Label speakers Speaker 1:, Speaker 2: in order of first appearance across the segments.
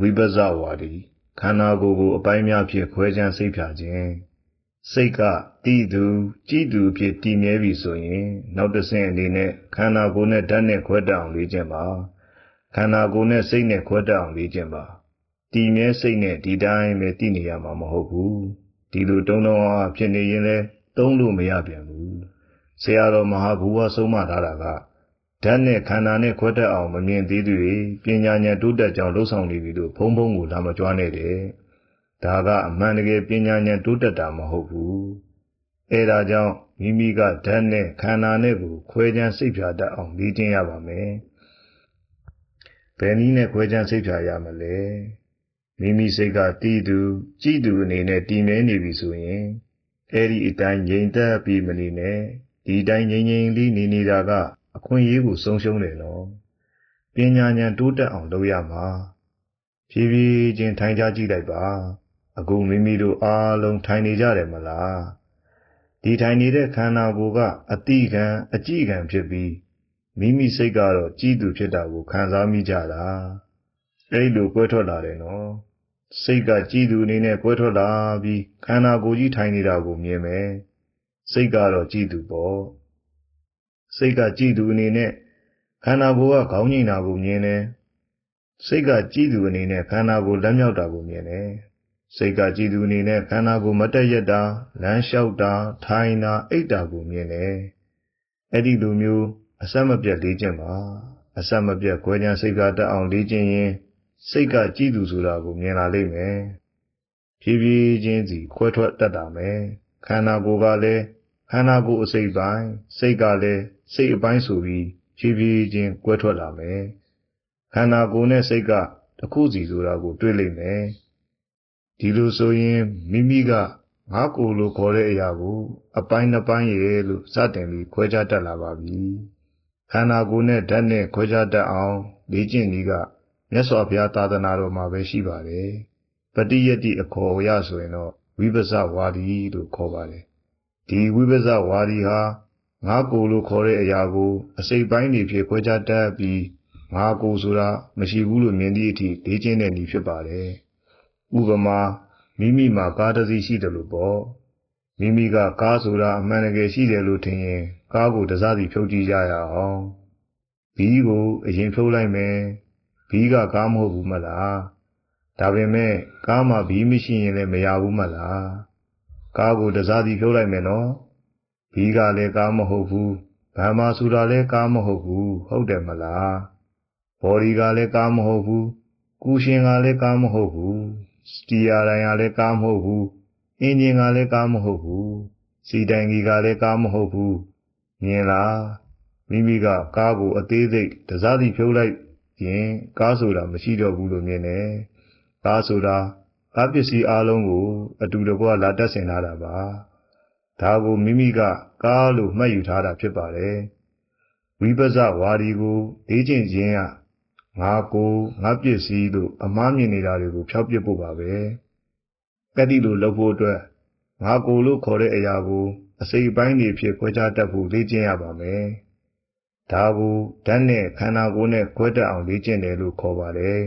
Speaker 1: ဝိပဿဝါဒီခန္ဓာကိုယ်ကိုအပိုင်းများဖြင့်ခွဲခြားစိတ်ဖြာခြင်းစိတ်ကတည်သူကြည်သူဖြစ်တည်မြဲပြီဆိုရင် နောက်တစ်ဆင့်အနေနဲ့ခန္ဓာကိုယ်နဲ့ဓာတ်နဲ့ခွဲတတ်အောင်လေ့ကျင့်ပါခန္ဓာကိုယ်နဲ့စိတ်နဲ့ခွဲတတ်အောင်လေ့ကျင့်ပါတည်မြဲစိတ်နဲ့ဒီတိုင်းပဲတည်နေရမှာမဟုတ်ဘူးဒီလိုတုံးတုံးအားဖြစ်နေရင်လည်းသုံးလို့မရပြန်ဘူးဆရာတော်မဟာဘူဝဆုံးမထားတာက ဓာတ်နဲ့ခန္ဓာနဲ့ခွဲတတ်အောင်မမြင်သေးသူတွေပညာဉာဏ်တိုးတက်ကြောင်းလှုပ်ဆောင်နေပြီလို့ဘုံဘုံကိုလာမကြွားနဲ့တဲ့ဒါကအမှန်တကယ်ပညာဉာဏ်တိုးတက်တာမဟုတ်ဘူးအဲဒါကြောင့်မိမိကဓာတ်နဲ့ခန္ဓာနဲ့ကိုခွဲခြားစိတ်ဖြာတတ်အောင်လေ့ကျင့်ရပါမယ်ဘယ်နည်းနဲ့ခွဲခြားစိတ်ဖြာရမလဲမိမိစိတ်ကတည်သူကြည်သူအနေနဲ့တည်မြဲနေပြီဆိုရင်အဲ့ဒီအတိုင်းငြိမ်သက်ပြီးမနေနဲ့ဒီတိုင်းငြိမ်ငြိမ်လေးနေနေတာက အခွင့်အရေးကိုဆုံးရှုံးတယ်နော်ပညာဉာဏ်တိုးတက်အောင်လုပ်ရမှာဖြည်းဖြည်းချင်းထိုင်ကြကြည့်လိုက်ပါအခုမိမိတို့အားလုံးထိုင်နေကြတယ်မလားဒီထိုင်နေတဲ့ခန္ဓာကိုယ်ကအတိခံအကြည့်ခံဖြစ်ပြီးမိမိစိတ်ကတော့ကြည်သူဖြစ်တာကိုခံစားမိကြတာအဲ့လိုကွဲထွက်လာတယ်နော်စိတ်ကကြည်သူအနေနဲ့ကွဲထွက်လာပြီးခန္ဓာကိုယ်ကြီးထိုင်နေတာကိုမြင်မယ်စိတ်ကတော့ကြည်သူပေါ့ စိတ်ကကြည်သူအနေနဲ့ခန္ဓာကိုယ်ကခေါင်းငိနေတာကိုမြင်တယ်စိတ်ကကြည်သူအနေနဲ့ခန္ဓာကိုယ်လက်မြောက်တာကိုမြင်တယ်စိတ်ကကြည်သူအနေနဲ့ခန္ဓာကိုယ်မတက်ရက်တာလမ်းလျှောက်တာထိုင်တာအိတ်တာကိုမြင်တယ်အဲ့ဒီလိုမျိုးအဆက်မပြတ်လေ့ကျင့်ပါအဆက်မပြတ်ခွဲခြားစိတ်ကတက်အောင်လေ့ကျင့်ရင်စိတ်ကကြည်သူဆိုတာကိုမြင်လာလိမ့်မယ်ဖြည်းဖြည်းချင်းစီခွဲထွက်တတ်တာမယ်ခန္ဓာကိုယ်ကလည်း ခန္ဓာကိုယ်အစိတ်ပိုင်းစိတ်ကလည်းစိတ်အပိုင်းဆိုပြီးဖြည်းဖြည်းချင်းကွဲထွက်လာမယ်ခန္ဓာကိုယ်နဲ့စိတ်ကတစ်ခုစီဆိုတာကို တွေ့လိမ့်မယ်ဒီလိုဆိုရင်မိမိကငါကိုယ်လိုခေါ်တဲ့အရာကို အပိုင်းနှစ်ပိုင်းရေလို့စတင်ပြီးခွဲခြားတတ်လာပါပြီခန္ဓာကိုယ်နဲ့ဓာတ်နဲ့ခွဲခြားတတ်အောင်လေ့ကျင့်နည်းကမြတ်စွာဘုရားသာသနာတော်မှာပဲရှိပါတယ်ပฏิယတိအခေါ်အရဆိုရင်တော့ဝိပဿဝါဒီလို့ခေါ်ပါတယ် ဒီဝိပဿဝါဒီဟာငါကိုယ်လို့ခေါ်တဲ့အရာကို အစိတ်ပိုင်းတွေဖြစ်ခွဲခြားတတ်ပြီးငါကိုယ်ဆိုတာမရှိဘူးလို့မြင်သည့်အထိလေ့ကျင့်တဲ့နည်းဖြစ်ပါတယ်ဥပမာမိမိမှာကားတစ်စီးရှိတယ်လို့ပေါ့မိမိကကားဆိုတာအမှန်တကယ်ရှိတယ်လို့ထင်ရင်ကားကိုတစားစီဖြုတ်ကြည့်ကြရအောင်ဘီးကိုအရင်ဖြုတ်လိုက်မယ်ဘီးကကားမဟုတ်ဘူးမလားဒါပေမဲ့ကားမှာဘီးမရှိရင်လည်းမရဘူးမလား ကားကိုတစားစီဖြုတ်လိုက်မယ်နော်ဘီးကလည်းကားမဟုတ်ဘူးဗမာဆိုတာလည်းကားမဟုတ်ဘူးဟုတ်တယ်မလားဘော်ဒီကလည်းကားမဟုတ်ဘူးကူရှင်ကလည်းကားမဟုတ်ဘူးစတီယာတိုင်းကလည်းကားမဟုတ်ဘူးအင်ဂျင်ကလည်းကားမဟုတ်ဘူးစီတိုင်ကြီးကလည်းကားမဟုတ်ဘူးမြင်လားမိမိကကားကိုအသေးစိတ်တစားစီဖြုတ်လိုက်ရင်ကားဆိုတာမရှိတော့ဘူးလို့မြင်တယ်ကားဆိုတာ ကားပစ္စည်းအလုံးကို အတူတကွလာတက်ဆင်ထားတာပါဒါကိုမိမိကကားလို့မှတ်ယူထားတာဖြစ်ပါတယ်ဝိပဿဝါဒီကိုလေ့ကျင့်ခြင်းကငါကိုငါပစ္စည်းလို့အမှားမြင်နေတာတွေကိုဖျောက်ပစ်ဖို့ပါပဲကတိလိုလုပ်ဖို့အတွက်ငါကိုလို့ခေါ်တဲ့အရာကို အစိပ်ပိုင်းတွေဖြစ်ခွဲခြားတတ်ဖို့လေ့ကျင့်ရပါမယ်ဒါကိုဓာတ်နဲ့ခန္ဓာကိုယ်နဲ့ခွဲတတ်အောင်လေ့ကျင့်တယ်လို့ခေါ်ပါတယ်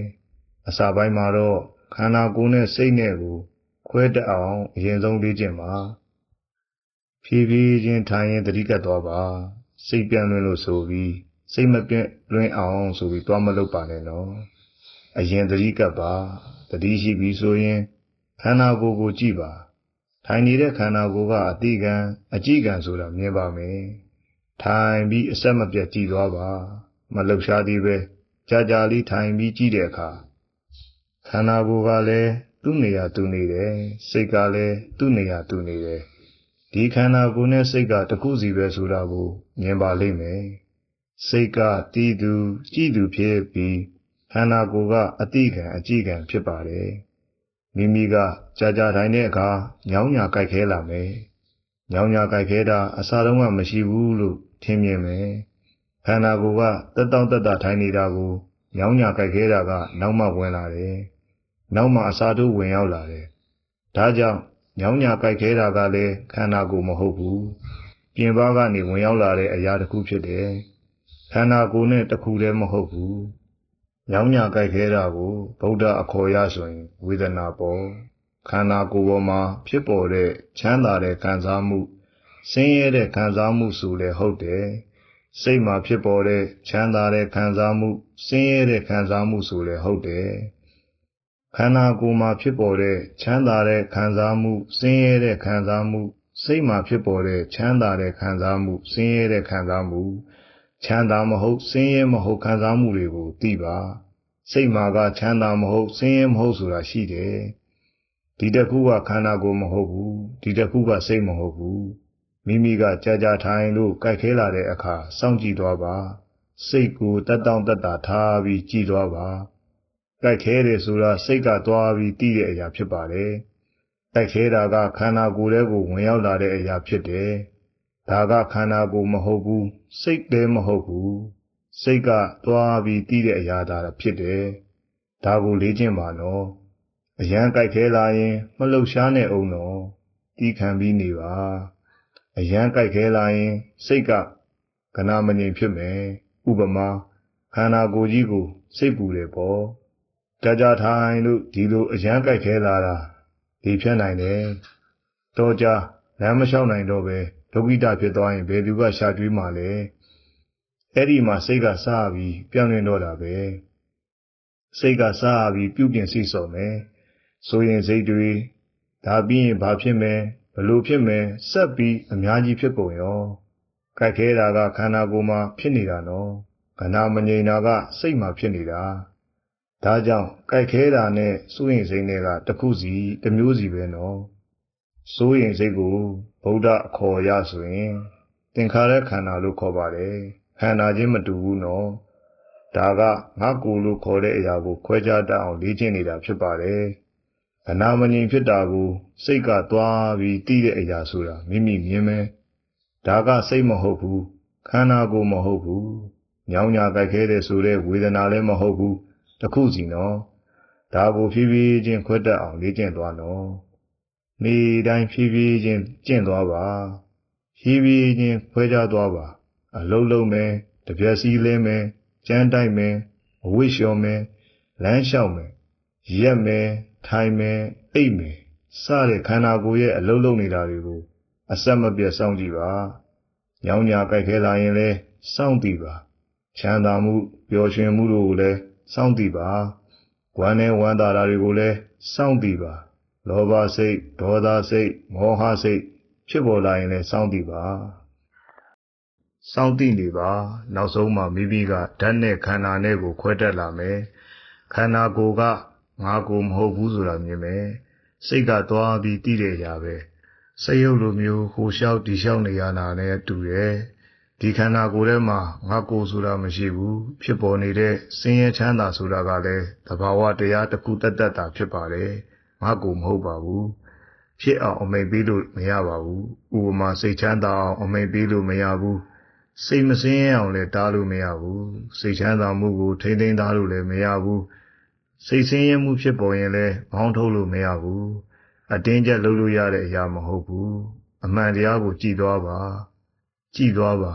Speaker 1: အစာပိုင်းမှာတော့ ခန္ဓာကိုယ်နဲ့စိတ်နဲ့ကိုခွဲတတ်အောင်အရင်ဆုံးလေ့ကျင့်ပါဖြည်းဖြည်းချင်းထိုင်ရင်တတိကတ်သွားပါစိတ်ပြန်လွင်လို့ဆိုပြီးစိတ်မပြည့်လွင်အောင်ဆိုပြီးသွားမလုပ်ပါနဲ့နော်အရင်တတိကပ်ပါတတိရှိပြီဆိုရင်ခန္ဓာကိုယ်ကိုကြည့်ပါထိုင်နေတဲ့ခန္ဓာကိုယ်ကအတိကံအကြည့်ကံဆိုတာမြင်ပါမယ်ထိုင်ပြီးအဆက်မပြတ်ကြည့်သွားပါ မလှုပ်ရှားသေးပဲကြာကြာလေးထိုင်ပြီးကြည့်တဲ့အခါ ခန္ဓာကိုယ်ကလည်းသူ့နေရာသူနေတယ်စိတ်ကလည်းသူ့နေရာသူနေတယ်ဒီခန္ဓာကိုယ်နဲ့စိတ်ကတစ်ခုစီပဲဆိုတာကိုမြင်ပါလိမ့်မယ်စိတ်ကတည်သူကြည်သူဖြစ်ပြီးခန္ဓာကိုယ်ကအတိကံအကြည့်ကံဖြစ်ပါတယ်မိမိကကြာကြာထိုင်တဲ့အခါညောင်းညာကြိုက်ခဲလာမယ်ညောင်းညာကြိုက်ခဲတာအစားလုံးကမရှိဘူးလို့ထင်မြင်မယ်ခန္ဓာကိုယ်ကတက်တောင့်တက်တာထိုင်နေတာကိုညောင်းညာကြိုက်ခဲတာကနောက်မှဝင်လာတယ် နောက်မှအစားထိုးဝင်ရောက်လာတယ်ဒါကြောင့်ညောင်းညာကြိုက်ခဲတာကလည်းခန္ဓာကိုယ်မဟုတ်ဘူးပြင်ပကနေဝင်ရောက်လာတဲ့အရာတစ်ခုဖြစ်တယ်ခန္ဓာကိုယ်နဲ့တစ်ခုတည်းမဟုတ်ဘူး။ညောင်းညာကြိုက်ခဲတာကိုဗုဒ္ဓအခေါ်ရဆိုရင်ဝေဒနာပေါ်ခန္ဓာကိုယ်ပေါ်မှာဖြစ်ပေါ်တဲ့ချမ်းသာတဲ့ခံစားမှုဆင်းရဲတဲ့ခံစားမှုဆိုလည်းဟုတ်တယ်။စိတ်မှာဖြစ်ပေါ်တဲ့ချမ်းသာတဲ့ခံစားမှုဆင်းရဲတဲ့ခံစားမှုဆိုလည်းဟုတ်တယ်။ ခန္ဓာကိုယ်မှာဖြစ်ပေါ်တဲ့ချမ်းသာတဲ့ခံစားမှုဆင်းရဲတဲ့ခံစားမှု စိတ်မှာဖြစ်ပေါ်တဲ့ချမ်းသာတဲ့ခံစားမှုဆင်းရဲတဲ့ခံစားမှု ချမ်းသာမဟုတ်ဆင်းရဲမဟုတ်ခံစားမှုတွေကိုသိပါစိတ်မှာကချမ်းသာမဟုတ်ဆင်းရဲမဟုတ်ဆိုတာရှိတယ်ဒီတစ်ခုကခန္ဓာကိုယ်မဟုတ်ဘူးဒီတစ်ခုကစိတ်မဟုတ်ဘူးမိမိကကြာကြာထိုင်လို့ကြိုက်ခဲလာတဲ့အခါစောင့်ကြည့်သွားပါ စိတ်ကိုတက်တောင့်တက်တာထားပြီးကြည့်သွားပါ ကြိုက်ခဲတယ်ဆိုတာစိတ်ကသွားပြီးသိတဲ့အရာဖြစ်ပါတယ်တိုက်ခဲတာကခန္ဓာကိုယ်ထဲကိုဝင်ရောက်လာတဲ့အရာဖြစ်တယ်။ဒါကခန္ဓာကိုယ်မဟုတ်ဘူးစိတ်လည်းမဟုတ်ဘူးစိတ်ကသွားပြီးတည်တဲ့အရာသာဖြစ်တယ်။ဒါကိုလေ့ကျင့်ပါနော်။အရန်ကြိုက်ခဲလာရင် မလှုပ်ရှားနဲ့အောင်နော်။တီးခံပြီးနေပါ။အရန်ကြိုက်ခဲလာရင် စိတ်ကကနာမငြိမ်ဖြစ်မယ်။ဥပမာခန္ဓာကိုယ်ကြီးကိုစိတ်ပူတယ်ပေါ့။ ကြာကြာထိုင်လို့ဒီလိုအရန်ကြိုက်ခဲလာတာဒီဖြတ်နိုင်တယ်။တော့ကြလမ်းမလျှောက်နိုင်တော့ပဲဒုက္ခိတဖြစ်သွားရင်ဘယ်သူကရှာကျွေးမှလဲ။အဲ့ဒီမှာစိတ်ကစားပြီးပြောင်းလဲတော့တာပဲ။စိတ်ကစားပြီးပြုပြင်စိတ်ဆော်မယ်။ဆိုရင်စိတ်တွေဒါပြီးရင်ဘာဖြစ်မယ်ဘလို့ဖြစ်မယ်ဆက်ပြီးအများကြီးဖြစ်ကုန်ရော။ကြိုက်ခဲတာကခန္ဓာကိုယ်မှာဖြစ်နေတာနော်။ခန္ဓာမငြိမ်တာကစိတ်မှာဖြစ်နေတာ။ ဒါကြောင့်ကြိုက်ခဲတာနဲ့စိုးရင်စိတ်တွေကတစ်ခုစီတစ်မျိုးစီပဲနော်စိုးရင်စိတ်ကိုဗုဒ္ဓအခေါ်ရဆိုရင် သင်္ခါရခန္ဓာလို့ခေါ်ပါတယ်ခန္ဓာချင်းမတူဘူးနော်ဒါကငါကိုယ်လို့ခေါ်တဲ့အရာကိုခွဲခြားတတ်အောင်လေ့ကျင့်နေတာဖြစ်ပါတယ်အနာမငြိမ်ဖြစ်တာကို စိတ်ကသွားပြီးသိတဲ့အရာဆိုတာမိမိမြင်မယ်ဒါကစိတ်မဟုတ်ဘူးခန္ဓာကိုယ်မဟုတ်ဘူးညောင်းညာကြိုက်ခဲတဲ့ဆိုတဲ့ဝေဒနာလည်းမဟုတ်ဘူး တစ်ခုစီနော်ဒါကိုဖြည်းဖြည်းချင်းခွတ်တက်အောင်လေ့ကျင့်သွားနော်နေတိုင်းဖြည်းဖြည်းချင်းကျင့်သွားပါဖြည်းဖြည်းချင်းခွဲခြားသွားပါ အလုံးလုံးမယ်တပြက်စီးလဲမယ်ကြမ်းတိုက်မယ်အဝိလျှော်မယ်လမ်းလျှောက်မယ်ရက်မယ်ထိုင်မယ်အိပ်မယ်စတဲ့ခန္ဓာကိုယ်ရဲ့အလုံးလုံးနေတာတွေကိုအဆက်မပြတ်စောင့်ကြည့်ပါညောင်းညာကြိုက်ခဲလာရင်လဲစောင့်တည်ပါချမ်းသာမှုပျော်ရွှင်မှုတို့ကိုလည်း စောင့်တည်ပါဝမ်းနဲ့ဝမ်းသာတာတွေကိုလည်းစောင့်တည်ပါလောဘစိတ်ဒေါသစိတ်မောဟစိတ်ဖြစ်ပေါ်လာရင်လည်းစောင့်တည်ပါစောင့်တည်နေပါနောက်ဆုံးမှမိမိကဓာတ်နဲ့ခန္ဓာနဲ့ကိုခွဲတတ်လာမယ်ခန္ဓာကိုယ်ကငါကိုမဟုတ်ဘူးဆိုတာမြင်မယ်စိတ်ကသွားပြီးတည်တဲ့ရာပဲစိတ်ရုပ်လိုမျိုးဟိုလျှောက်ဒီလျှောက်နေရတာနဲ့တူရဲ့ ဒီခန္ဓာကိုယ်ထဲမှာငါကိုယ်ဆိုတာမရှိဘူးဖြစ်ပေါ်နေတဲ့ဆင်းရဲချမ်းသာဆိုတာကလည်းသဘာဝတရားတစ်ခုတတ်တတ်တာဖြစ်ပါတယ်ငါကိုယ်မဟုတ်ပါဘူးဖြစ်အောင်အမိန်ပေးလို့မရပါဘူးဥပမာစိတ်ချမ်းသာအောင်အမိန်ပေးလို့မရဘူးစိတ်မစင်းရအောင်လည်းတားလို့မရဘူးစိတ်ချမ်းသာမှုကိုထိမ့်သိမ်းထားလို့လည်းမရဘူးစိတ်ဆင်းရဲမှုဖြစ်ပေါ်ရင်လည်းဘောင်းထုတ်လို့မရဘူးအတင်းကျပ်လုပ်လို့ရတဲ့အရာမဟုတ်ဘူးအမှန်တရားကိုကြည်သွားပါကြည်သွားပါ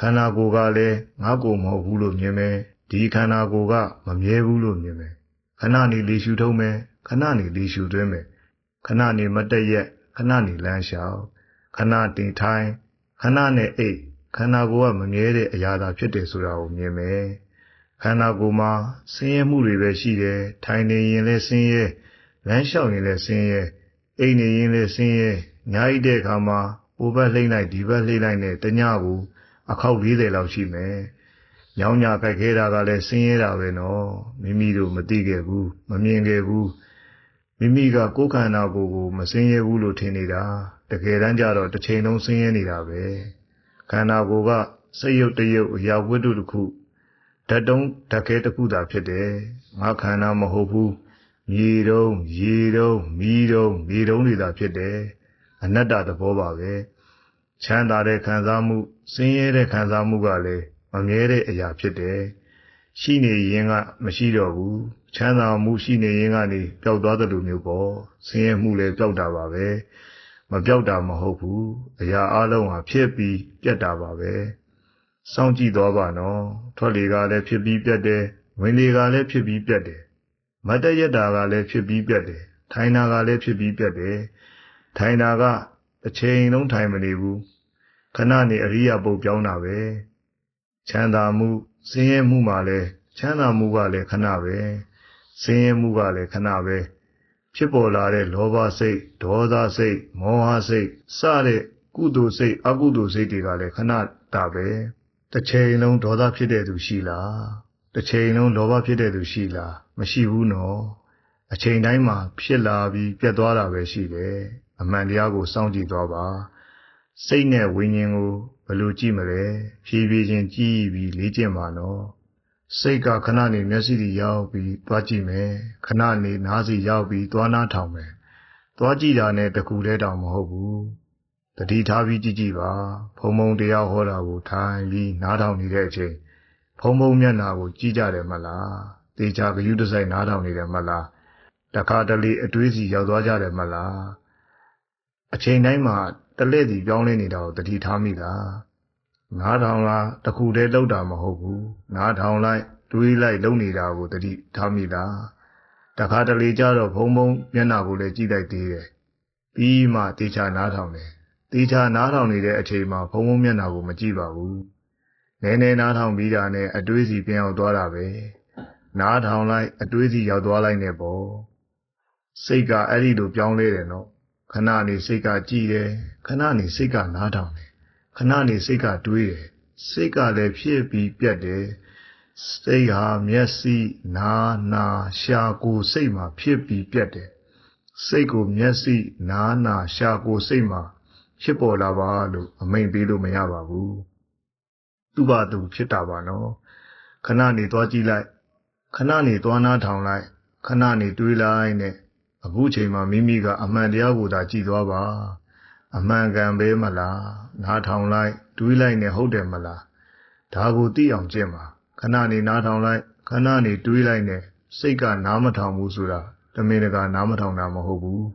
Speaker 1: ခန္ဓာကိုယ်ကလည်းငါကိုယ်မဟုတ်ဘူးလို့မြင်မယ်ဒီခန္ဓာကိုယ်ကမမြဲဘူးလို့မြင်မယ်ခဏနေလေရှုထုံးမယ်ခဏနေလေရှုသွင်းမယ်ခဏနေမတက်ရက်ခဏနေလမ်းလျှောက်ခဏတင်ထိုင်ခဏနဲ့အိတ်ခန္ဓာကိုယ်ကမမြဲတဲ့အရာသာဖြစ်တယ်ဆိုတာကိုမြင်မယ်ခန္ဓာကိုယ်မှာဆင်းရဲမှုတွေပဲရှိတယ်ထိုင်နေရင်လည်းဆင်းရဲလမ်းလျှောက်ရင်လည်းဆင်းရဲအိတ်နေရင်လည်းဆင်းရဲညာဣတဲ့အခါမှာဟိုဘက်လှိမ့်လိုက်ဒီဘက်လှိမ့်လိုက်နဲ့တညကို အခေါက်40လောက်ရှိမယ်။ညောင်းညာကြိုက်ခဲတာကလည်းဆင်းရဲတာပဲနော်။မိမိတို့မသိခဲ့ဘူးမမြင်ခဲ့ဘူး။မိမိကကိုယ်ခန္ဓာကိုယ်ကိုမဆင်းရဲဘူးလို့ထင်နေတာ။တကယ်တမ်းကျတော့တစ်ချိန်လုံးဆင်းရဲနေတာပဲ။ခန္ဓာကိုယ်ကစိတ်ရုပ်တရုပ်အရာဝတ္ထုတစ်ခုဓာတ်တုံးဓာတ်ခဲတစ်ခုသာဖြစ်တယ်။ငါခန္ဓာမဟုတ်ဘူး။မြေတုံးရေတုံးမီးတုံးမြေတုံးတွေသာဖြစ်တယ်။အနတ္တသဘောပါပဲ။ ချမ်းသာတဲ့ခံစားမှုဆင်းရဲတဲ့ခံစားမှုကလည်းမမြဲတဲ့အရာဖြစ်တယ်။ရှိနေရင်ကမရှိတော့ဘူး။ချမ်းသာမှုရှိနေရင်ကနေပျောက်သွားတယ်လို့မျိုးပေါ့။ဆင်းရဲမှုလည်းပျောက်တာပါပဲ။မပျောက်တာမဟုတ်ဘူး။အရာအလုံးဟာဖြစ်ပြီးပြတ်တာပါပဲ။စောင့်ကြည့်သွားပါနော်။ထွက်လေကလည်းဖြစ်ပြီးပြတ်တယ်။ဝင်လေကလည်းဖြစ်ပြီးပြတ်တယ်မတ်တရက်တာကလည်းဖြစ်ပြီးပြတ်တယ်ထိုင်တာကလည်းဖြစ်ပြီးပြတ်တယ်ထိုင်တာက တစ်ချိန်လုံးထိုင်မနေဘူးခဏနေအရိယာပုတ်ပြောင်းတာပဲချမ်းသာမှုဆင်းရဲမှုမှလည်းချမ်းသာမှုကလည်းခဏပဲဆင်းရဲမှုကလည်းခဏပဲဖြစ်ပေါ်လာတဲ့လောဘစိတ်ဒေါသစိတ်မောဟစိတ်စတဲ့ကုသိုလ်စိတ်အကုသိုလ်စိတ်တွေကလည်းခဏတာပဲတစ်ချိန်လုံးဒေါသဖြစ်တဲ့သူရှိလားတစ်ချိန်လုံးလောဘဖြစ်တဲ့သူရှိလားမရှိဘူးနော်အချိန်တိုင်းမှာဖြစ်လာပြီးပြတ်သွားတာပဲရှိတယ် အမှန်တရားကိုစောင့်ကြည့်သွားပါစိတ်နဲ့ဝိညာဉ်ကိုဘယ်လိုကြည့်မလဲဖြည်းဖြည်းချင်းကြည့်ပြီးလေ့ကျင့်ပါနော်စိတ်ကခဏနေမျက်စိတွေရောက်ပြီးသွားကြည့်မယ်ခဏနေနားစီရောက်ပြီးသွားနားထောင်မယ်သွားကြည့်တာနဲ့တကူလဲတောင်မဟုတ်ဘူးတတိထားပြီးကြည့်ကြည့်ပါဖုံဖုံတရားဟောတာကိုထိုင်ပြီးနားထောင်နေတဲ့အချိန်ဖုံဖုံမျက်နာကိုကြည့်ကြတယ်မလားတေချာဂယုတစိုက်နားထောင်နေတယ်မလားတခါတလေအတွေးစီရောက်သွားကြတယ်မလား အချိန်တိုင်းမှာတလဲ့စီပြောင်းလဲနေတာကိုတတိထားမိလားနားထောင်လားတခုတည်းလောက်တာမဟုတ်ဘူးနားထောင်လိုက်တွေးလိုက်လုံနေတာကိုတတိထားမိလားတခါတလေကြတော့ဘုံဘုံမျက်နာကိုလည်းကြည့်လိုက်သေးတယ်ပြီးမှတေချာနားထောင်တယ်တေချာနားထောင်နေတဲ့အချိန်မှာဘုံဘုံမျက်နာကိုမကြည့်ပါဘူးနည်းနည်းနားထောင်ပြီးတာနဲ့အတွေးစီပြန်ရောက်သွားတာပဲနားထောင်လိုက်အတွေးစီရောက်သွားလိုက်နေပေါ့စိတ်ကအဲ့ဒီလိုပြောင်းလဲတယ်နော် ခဏနေစိတ်ကကြည်တယ်ခဏနေစိတ်ကနားထောင်တယ်ခဏနေစိတ်ကတွေးတယ်စိတ်ကလည်းဖြစ်ပြီးပြတ်တယ်စိတ်ဟာမျက်စိနားနာရှာကိုယ်စိတ်မှာဖြစ်ပြီးပြတ်တယ်စိတ်ကိုမျက်စိနားနာရှာကိုယ်စိတ်မှာဖြစ်ပေါ်လာပါလို့အမိန်ပေးလို့မရပါဘူးသူ့ဘာသူဖြစ်တာပါနော်ခဏနေသွားကြည့်လိုက်ခဏနေသွားနားထောင်လိုက်ခဏနေတွေးလိုက်နဲ့ အခုချိန်မှာမိမိကအမှန်တရားကိုသာကြည်သွားပါအမှန်ကန်ပဲမလားနားထောင်လိုက်တွေးလိုက်နဲ့ဟုတ်တယ်မလားဒါကိုသိအောင်ကျင့်ပါခဏနေနားထောင်လိုက်ခဏနေတွေးလိုက်နဲ့စိတ်ကနားမထောင်ဘူးဆိုတာတမင်တကာနားမထောင်တာမဟုတ်ဘူး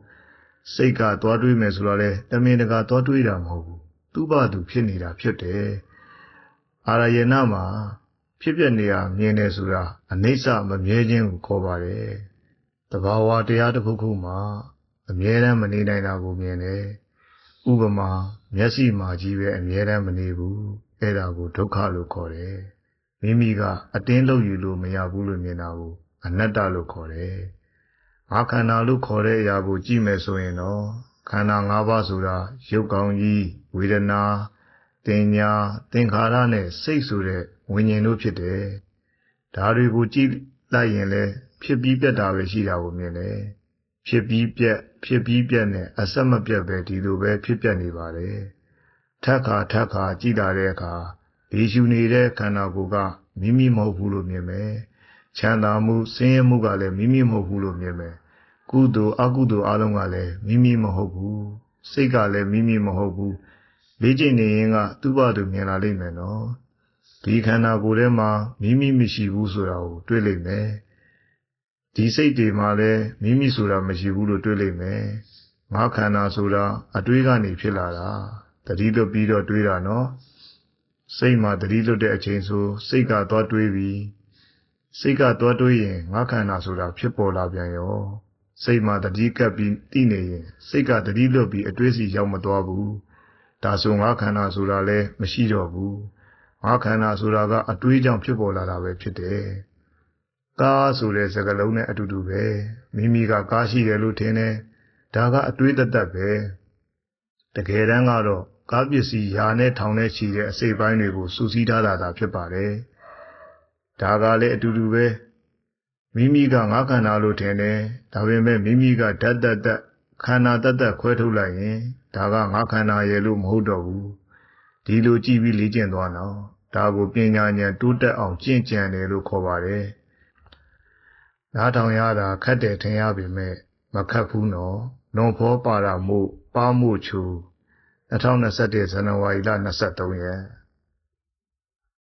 Speaker 1: စိတ်ကသွားတွေးမယ်ဆိုတော့လေတမင်တကာသွားတွေးတာမဟုတ်ဘူးသူ့ဘာသူဖြစ်နေတာဖြစ်တယ်အာရယနာမှာဖြစ်ပြနေတာမြင်တယ်ဆိုတာအနိစ္စမမြဲခြင်းကိုခေါ်ပါတယ် တဘာဝတရားတစ်ခုခုမှာအမြဲတမ်းမနေနိုင်တာကိုမြင်တယ်ဥပမာမျက်စိမှာကြီးပဲအမြဲတမ်းမနေဘူးအဲ့ဒါကိုဒုက္ခလို့ခေါ်တယ်မိမိကအတင်းလုပ်ယူလို့မရဘူးလို့မြင်တာကိုအနတ္တလို့ခေါ်တယ်ငါခန္ဓာလို့ခေါ်တဲ့အရာကိုကြည့်မယ်ဆိုရင်တော့ခန္ဓာ၅ပါးဆိုတာရုပ်ကောင်းကြီးဝေဒနာတင်ညာသင်္ခါရနဲ့စိတ်ဆိုတဲ့ဝิญဉ်တို့ဖြစ်တယ်ဒါတွေကိုကြည့်လိုက်ရင်လည်း ဖြစ်ပြီးပြတ်တာပဲရှိတာကိုမြင်တယ်ဖြစ်ပြီးပြက်ဖြစ်ပြီးပြက်နဲ့အဆက်မပြတ်ပဲဒီလိုပဲဖြစ်ပြက်နေပါတယ်ထက်ခါထက်ခါကြည်လာတဲ့အခါဒီရှူနေတဲ့ခန္ဓာကိုယ်ကမိမိမဟုတ်ဘူးလို့မြင်မယ်ချမ်းသာမှုဆင်းရဲမှုကလည်းမိမိမဟုတ်ဘူးလို့မြင်မယ်ကုသိုလ်အကုသိုလ်အလုံးကလည်းမိမိမဟုတ်ဘူးစိတ်ကလည်းမိမိမဟုတ်ဘူးလေ့ကျင့်နေရင်ကသူ့ဘာသူမြင်လာလိမ့်မယ်နော်ဒီခန္ဓာကိုယ်ထဲမှာမိမိမရှိဘူးဆိုတာကိုတွေ့လိမ့်မယ် ဒီစိတ်တွေမှာလည်းမိမိဆိုတာမရှိဘူးလို့တွေးလိုက်မယ်ငါခန္ဓာဆိုတာအတွေးကနေဖြစ်လာတာတတိလွတ်ပြီးတော့တွေးတာနော်စိတ်မှာတတိလွတ်တဲ့အချိန်ဆိုစိတ်ကသွားတွေးပြီးစိတ်ကသွားတွေးရင်ငါခန္ဓာဆိုတာဖြစ်ပေါ်လာပြန်ရောစိတ်မှာတတိကပ်ပြီးတည်နေရင်စိတ်ကတတိလွတ်ပြီးအတွေးစီရောက်မသွားဘူးဒါဆိုငါခန္ဓာဆိုတာလည်းမရှိတော့ဘူးငါခန္ဓာဆိုတာကအတွေးကြောင့်ဖြစ်ပေါ်လာတာပဲဖြစ်တယ် ကားဆိုတဲ့စကားလုံးနဲ့အတူတူပဲမိမိကကားရှိတယ်လို့ထင်တယ်ဒါကအတွေးသက်သက်ပဲတကယ်တမ်းကတော့ကားပစ္စည်းယာနဲ့ထောင်နဲ့ချီတဲ့အစိပ်ပိုင်းတွေကိုစူးစီးထားတာသာဖြစ်ပါတယ်ဒါကလည်းအတူတူပဲမိမိကငါးခန္ဓာလို့ထင်တယ်ဒါပေမဲ့မိမိကဓာတ်တတ်တတ်ခန္ဓာတတ်တတ်ခွဲထုတ်လိုက်ရင်ဒါကငါးခန္ဓာရဲ့လို့မဟုတ်တော့ဘူးဒီလိုကြည့်ပြီးလေ့ကျင့်သွားတော့ဒါကိုပညာဉာဏ်တိုးတက်အောင်ကျင့်ကြံတယ်လို့ခေါ်ပါတယ် နားထောင်ရတာခက်တယ်ထင်ရပေမဲ့မခက်ဘူးနော်။လွန်ဖောပါတာမို့ပါမို့ချူ2021ဇန်နဝါရီလ23ရက်